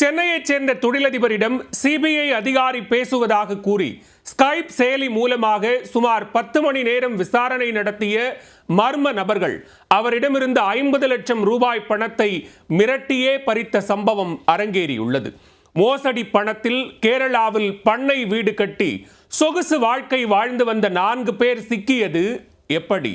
சென்னையைச் சேர்ந்த தொழிலதிபரிடம் சிபிஐ அதிகாரி பேசுவதாக கூறி ஸ்கைப் செயலி மூலமாக சுமார் பத்து மணி நேரம் விசாரணை நடத்திய மர்ம நபர்கள் அவரிடமிருந்து ஐம்பது லட்சம் ரூபாய் பணத்தை மிரட்டியே பறித்த சம்பவம் அரங்கேறியுள்ளது. மோசடி பணத்தில் கேரளாவில் பண்ணை வீடு கட்டி சொகுசு வாழ்க்கை வாழ்ந்து வந்த நான்கு பேர் சிக்கியது எப்படி?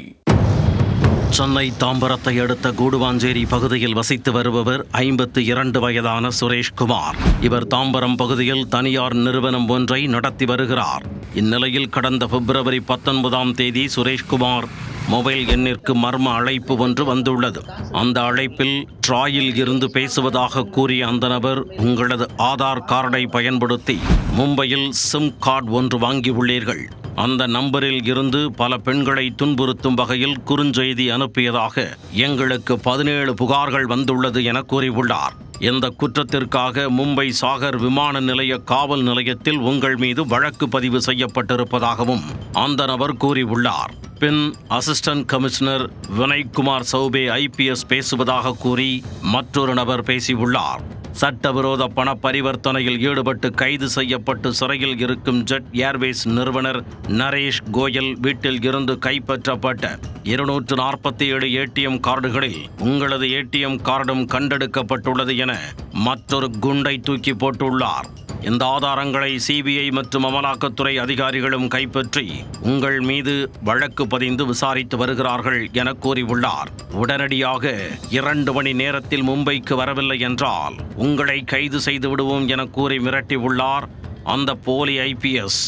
சென்னை தாம்பரத்தை அடுத்த கூடுவாஞ்சேரி பகுதியில் வசித்து வருபவர் ஐம்பத்து இரண்டு வயதான சுரேஷ்குமார் இவர் தாம்பரம் பகுதியில் தனியார் நிறுவனம் ஒன்றை நடத்தி வருகிறார். இந்நிலையில் கடந்த பிப்ரவரி பத்தொன்பதாம் தேதி சுரேஷ்குமார் மொபைல் எண்ணிற்கு மர்ம அழைப்பு ஒன்று வந்துள்ளது. அந்த அழைப்பில் ட்ராயில் இருந்து பேசுவதாக கூறிய அந்த நபர் உங்களது ஆதார் கார்டை பயன்படுத்தி மும்பையில் சிம் கார்டு ஒன்று வாங்கியுள்ளீர்கள். அந்த நம்பரில் இருந்து பல பெண்களை துன்புறுத்தும் வகையில் குறுஞ்செய்தி அனுப்பியதாக எங்களுக்கு பதினேழு புகார்கள் வந்துள்ளது என கூறியுள்ளார். இந்த குற்றத்திற்காக மும்பை சாகர் விமான நிலைய காவல் நிலையத்தில் உங்கள் மீது வழக்கு பதிவு செய்யப்பட்டிருப்பதாகவும் அந்த நபர் கூறியுள்ளார். பின் assistant commissioner Vinaykumar Choubey IPS பேசுவதாக கூறி மற்றொரு நபர் பேசியுள்ளார். சட்டவிரோத பண பரிவர்த்தனையில் ஈடுபட்டு கைது செய்யப்பட்டு சிறையில் இருக்கும் ஜெட் ஏர்வேஸ் நிறுவனர் நரேஷ் கோயல் வீட்டில் இருந்து கைப்பற்றப்பட்ட இருநூற்று நாற்பத்தி ஏழு ஏடிஎம் கார்டுகளில் உங்களது ஏடிஎம் கார்டும் கண்டெடுக்கப்பட்டுள்ளது என மற்றொரு குண்டை தூக்கி போட்டுள்ளார். இந்த ஆதாரங்களை சிபிஐ மற்றும் அமலாக்கத்துறை அதிகாரிகளும் கைப்பற்றி உங்கள் மீது வழக்கு பதிந்து விசாரித்து வருகிறார்கள் என கூறியுள்ளார். உடனடியாக இரண்டு மணி நேரத்தில் மும்பைக்கு வரவில்லை என்றால் உங்களை கைது செய்து விடுவோம் என கூறி மிரட்டியுள்ளார் அந்த போலி ஐபிஎஸ்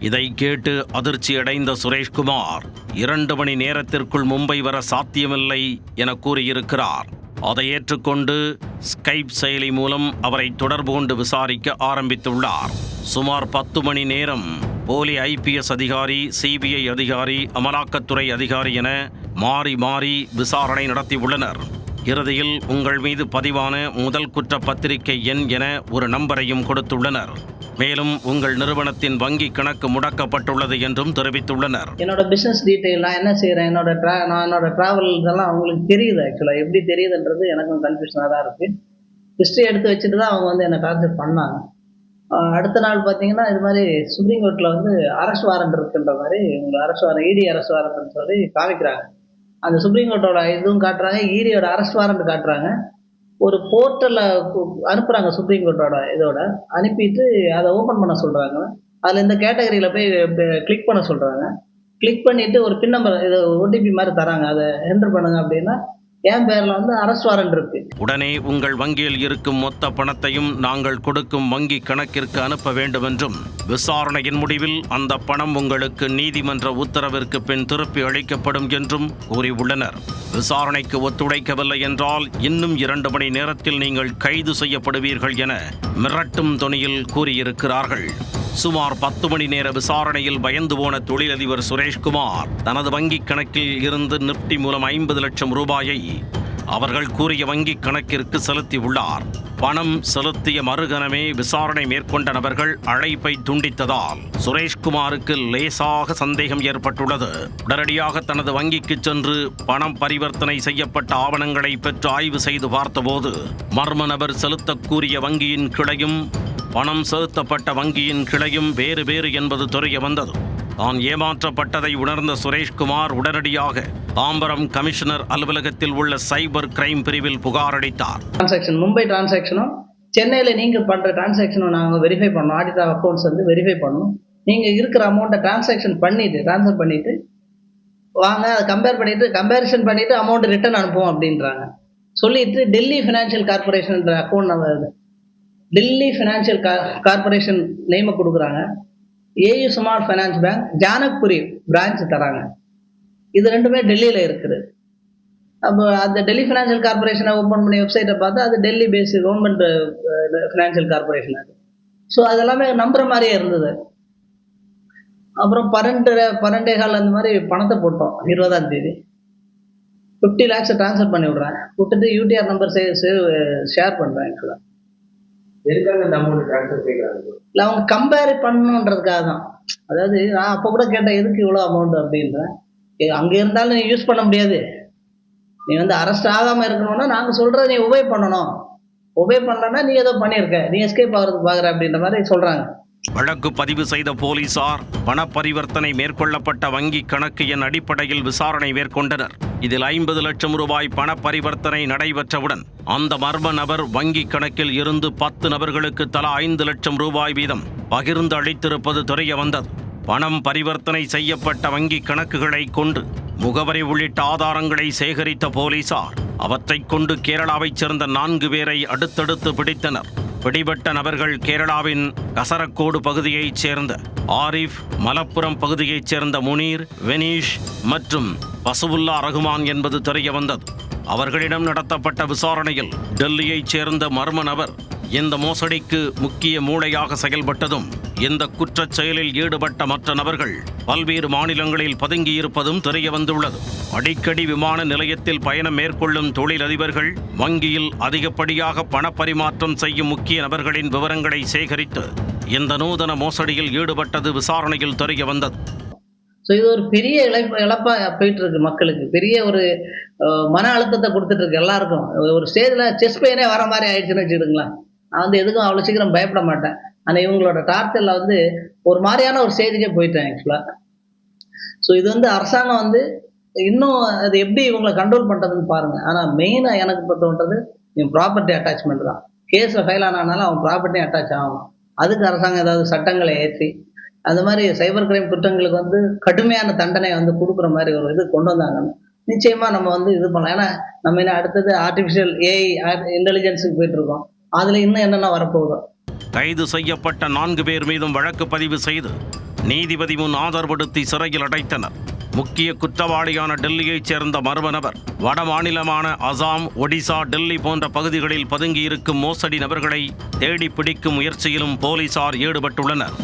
இதை கேட்டு அதிர்ச்சியடைந்த சுரேஷ்குமார் இரண்டு மணி நேரத்திற்குள் மும்பை வர சாத்தியமில்லை என கூறியிருக்கிறார். அதை ஏற்றுக்கொண்டு ஸ்கைப் செயலி மூலம் அவரை தொடர்பு கொண்டு விசாரிக்க ஆரம்பித்துள்ளார். சுமார் பத்து மணி நேரம் போலி ஐபிஎஸ் அதிகாரி சிபிஐ அதிகாரி அமலாக்கத்துறை அதிகாரி என மாறி மாறி விசாரணை நடத்தியுள்ளனர் இறுதியில் உங்கள் மீது பதிவான முதல் குற்ற பத்திரிகை எண் என ஒரு நம்பரையும் கொடுத்துள்ளனர். மேலும் உங்கள் நிறுவனத்தின் வங்கி கணக்கு முடக்கப்பட்டுள்ளது என்றும் தெரிவித்துள்ளனர். என்னோட பிஸ்னஸ் டீட்டெயில் நான் என்ன செய்கிறேன் என்னோட ட்ரா நான் என்னோட ட்ராவல் இதெல்லாம் அவங்களுக்கு தெரியுது ஆக்சுவலாக எப்படி தெரியுதுன்றது எனக்கும் கன்ஃபியூஷனாக தான் இருக்குது ஹிஸ்ட்ரி எடுத்து வச்சுட்டு தான் அவங்க வந்து என்னை டார்ச்சர் பண்ணாங்க. அடுத்த நாள் பார்த்தீங்கன்னா இது மாதிரி சுப்ரீம் கோர்ட்டில் வந்து அரசு வாரண்ட் இருக்குன்ற மாதிரி உங்கள் அரசு வாரண்ட் இடி அரசு வாரண்ட்னு சொல்லி காமிக்கிறாங்க. அந்த சுப்ரீம் கோர்ட்டோட இதுவும் காட்டுறாங்க ஈடியோட அரசு வாரண்ட் காட்டுறாங்க. ஒரு போர்ட்டலில் அனுப்புகிறாங்க சுப்ரீம் கோர்ட்டோட இதோட. அனுப்பிட்டு அதை ஓப்பன் பண்ண சொல்கிறாங்க அதில் இந்த கேட்டகரியில் போய் கிளிக் பண்ண சொல்கிறாங்க கிளிக் பண்ணிவிட்டு ஒரு பின் நம்பர் இது ஓடிபி மாதிரி தராங்க. அதை என்டர் பண்ணுங்க அப்படின்னா என் பேரில் வந்து அரசு வாரண்ட் இருக்கு. உடனே உங்கள் வங்கியில் இருக்கும் மொத்த பணத்தையும் நாங்கள் கொடுக்கும் வங்கி கணக்கிற்கு அனுப்ப வேண்டும் என்றும் விசாரணையின் முடிவில் அந்த பணம் உங்களுக்கு நீதிமன்ற உத்தரவிற்கு பின் திருப்பி அளிக்கப்படும் என்றும் கூறியுள்ளனர். விசாரணைக்கு ஒத்துழைக்கவில்லை என்றால் இன்னும் இரண்டு மணி நேரத்தில் நீங்கள் கைது செய்யப்படுவீர்கள் என மிரட்டும் துணியில் கூறியிருக்கிறார்கள். சுமார் பத்து மணி நேர விசாரணையில் பயந்து போன தொழிலதிபர் சுரேஷ்குமார் தனது வங்கிக் கணக்கில் இருந்து நிப்டி மூலம் ஐம்பது லட்சம் ரூபாயை அவர்கள் கூறிய வங்கிக் கணக்கிற்கு செலுத்தியுள்ளார். பணம் செலுத்திய மறுகணமே விசாரணை மேற்கொண்ட நபர்கள் அழைப்பை துண்டித்ததால் சுரேஷ்குமாருக்கு லேசாக சந்தேகம் ஏற்பட்டுள்ளது. உடனடியாக தனது வங்கிக்கு சென்று பணம் பரிவர்த்தனை செய்யப்பட்ட ஆவணங்களை பெற்று ஆய்வு செய்து பார்த்தபோது மர்ம நபர் செலுத்தக் கூறிய வங்கியின் கிளையும் பணம் செலுத்தப்பட்ட வங்கியின் கிளையும் வேறு வேறு என்பது தெரிய வந்தது. தான் ஏமாற்றப்பட்டதை உணர்ந்த சுரேஷ்குமார் உடனடியாக தாம்பரம் கமிஷனர் அலுவலகத்தில் உள்ள சைபர் கிரைம் பிரிவில் புகார் அளித்தார். டிரான்சாக்ஷன் மும்பை டிரான்சாக்ஷனும் சென்னையில் நீங்கள் பண்ணுற டிரான்சாக்ஷனும் நாங்கள் வெரிஃபை பண்ணோம். ஆடிட் அக்கௌண்ட்ஸ் வந்து வெரிஃபை பண்ணோம். நீங்கள் இருக்கிற அமௌண்ட்டை டிரான்சாக்ஷன் பண்ணிவிட்டு ட்ரான்ஸ்ஃபர் பண்ணிவிட்டு வாங்க அதை கம்பேர் பண்ணிவிட்டு கம்பேரிசன் பண்ணிவிட்டு அமௌண்ட் ரிட்டர்ன் அனுப்புவோம் அப்படின்றாங்க. சொல்லிட்டு டெல்லி ஃபினான்ஷியல் கார்பரேஷன்ன்ற அக்கௌண்ட் நம்ம டெல்லி ஃபினான்ஷியல் கார்பரேஷன் நேமை கொடுக்குறாங்க. ஏயு சுமார் ஃபைனான்ஸ் பேங்க் ஜானக்புரி பிரான்ச் தராங்க. இது ரெண்டுமே டெல்லியில் இருக்குது. அப்போ அந்த டெல்லி ஃபினான்ஷியல் கார்பரேஷனை ஓப்பன் பண்ணி வெப்சைட்டை பார்த்தா அது Delhi based government financial corporation அது. ஸோ அதெல்லாமே நம்புற மாதிரியே இருந்தது. அப்புறம் பன்னெண்டு பன்னெண்டே கால் அந்த மாதிரி பணத்தை போட்டோம் இருபதாம் தேதி. ஃபிஃப்டி லேக்ஸை ட்ரான்ஸ்ஃபர் பண்ணி விட்றேன் விட்டுட்டு யூடிஆர் நம்பர் சேவ் ஷேர் பண்ணுறேன் ஆக்சுவலாக எதுக்காக இந்த அமௌண்ட் ட்ரான்ஸ்ஃபர் கேட்குறாங்க இல்லை அவங்க கம்பேர் பண்ணணுன்றதுக்காக தான். அதாவது நான் அப்போ கூட கேட்டேன் எதுக்கு இவ்வளோ அமௌண்ட் அப்படின்றேன் அங்கே இருந்தாலும் நீ யூஸ் பண்ண முடியாது. நீ வந்து அரெஸ்ட் ஆகாமல் இருக்கணும்னா நாங்கள் சொல்கிறத நீ உபயோக பண்ணணும். ஒபே பண்ணலன்னா நீ ஏதோ பண்ணியிருக்க. நீ எஸ்கேப் ஆகிறதுக்கு பார்க்குற அப்படின்ற மாதிரி சொல்கிறாங்க வழக்கு பதிவு செய்த போலீசார் பண பரிவர்த்தனை மேற்கொள்ளப்பட்ட வங்கி கணக்கு எண் அடிப்படையில் விசாரணை மேற்கொண்டனர். இதில் ஐம்பது லட்சம் ரூபாய் பண பரிவர்த்தனை நடைபெற்றவுடன் அந்த மர்ம நபர் வங்கி கணக்கில் இருந்து பத்து நபர்களுக்கு தலா ஐந்து லட்சம் ரூபாய் வீதம் பகிர்ந்து அளித்திருப்பது தெரிய வந்தது பணம் பரிவர்த்தனை செய்யப்பட்ட வங்கி கணக்குகளை கொண்டு முகவரி உள்ளிட்ட ஆதாரங்களை சேகரித்த போலீசார் அவற்றைக் கொண்டு கேரளாவைச் சேர்ந்த நான்கு பேரை அடுத்தடுத்து பிடித்தனர். பிடிபட்ட நபர்கள் கேரளாவின் கசரக்கோடு பகுதியைச் சேர்ந்த ஆரிஃப் மலப்புரம் பகுதியைச் சேர்ந்த முனீர் வெனீஷ் மற்றும் பசுவுல்லா ரகுமான் என்பது தெரிய வந்தது. அவர்களிடம் நடத்தப்பட்ட விசாரணையில் டெல்லியைச் சேர்ந்த மர்ம நபர் இந்த மோசடிக்கு முக்கிய மூளையாக செயல்பட்டதும் இந்த குற்றச் செயலில் ஈடுபட்ட மற்ற நபர்கள் பல்வேறு மாநிலங்களில் பதுங்கியிருப்பதும் தெரிய வந்துள்ளது. அடிக்கடி விமான நிலையத்தில் பயணம் மேற்கொள்ளும் தொழிலதிபர்கள் வங்கியில் அதிகப்படியாக பணப்பரிமாற்றம் செய்யும் முக்கிய நபர்களின் விவரங்களை சேகரித்து இந்த நூதன மோசடியில் ஈடுபட்டது விசாரணையில் தெரிய வந்தது. ஸோ இது ஒரு பெரிய இழப்பு இழப்பாக போயிட்டு இருக்கு மக்களுக்கு. பெரிய ஒரு மன அழுத்தத்தை கொடுத்துட்டு இருக்கு எல்லாருக்கும். ஒரு ஸ்டேஜில் செஸ் பெயினே வர மாதிரி ஆயிடுச்சுன்னு வச்சுக்கிடுங்களேன். நான் வந்து எதுக்கும் அவ்வளோ சீக்கிரம் பயப்பட மாட்டேன். ஆனால் இவங்களோட டார்ச்சரில் வந்து ஒரு மாதிரியான ஒரு ஸ்டேஜுக்கே போயிட்டேன் ஆக்சுவலாக ஸோ இது வந்து அரசாங்கம் வந்து இன்னும் அது எப்படி இவங்களை கண்ட்ரோல் பண்ணுறதுன்னு பாருங்கள் ஆனால் மெயினாக எனக்கு இப்போ இவன் ப்ராப்பர்ட்டி அட்டாச்மெண்ட் தான். கேஸில் ஃபெயில் ஆனாலும் அவன் ப்ராப்பர்ட்டி அட்டாச் ஆகணும் அதுக்கு அரசாங்கம் ஏதாவது சட்டங்களை ஏற்றி அந்த மாதிரி சைபர் கிரைம் குற்றங்களுக்கு வந்து கடுமையான தண்டனை வந்து கொடுக்குற மாதிரி ஒரு இது கொண்டு வந்தாங்கன்னு நிச்சயமாக நம்ம வந்து இது பண்ணலாம். ஏன்னா நம்ம என்ன அடுத்தது ஆர்டிஃபிஷியல் ஏஐ இன்டெலிஜென்ஸுக்கு போயிட்டுருக்கோம் அதுல இன்னும் என்னென்ன வரப்போகுதோ. கைது செய்யப்பட்ட நான்கு பேர் மீதும் வழக்கு பதிவு செய்து நீதிபதி முன் ஆதரவுபடுத்தி சிறையில் அடைத்தனர். முக்கிய குற்றவாளியான டெல்லியைச் சேர்ந்த மர்ம நபர் வட மாநிலமான அசாம் ஒடிசா டெல்லி போன்ற பகுதிகளில் பதுங்கியிருக்கும் மோசடி நபர்களை தேடி பிடிக்கும் முயற்சியிலும் போலீசார் ஈடுபட்டுள்ளனர்.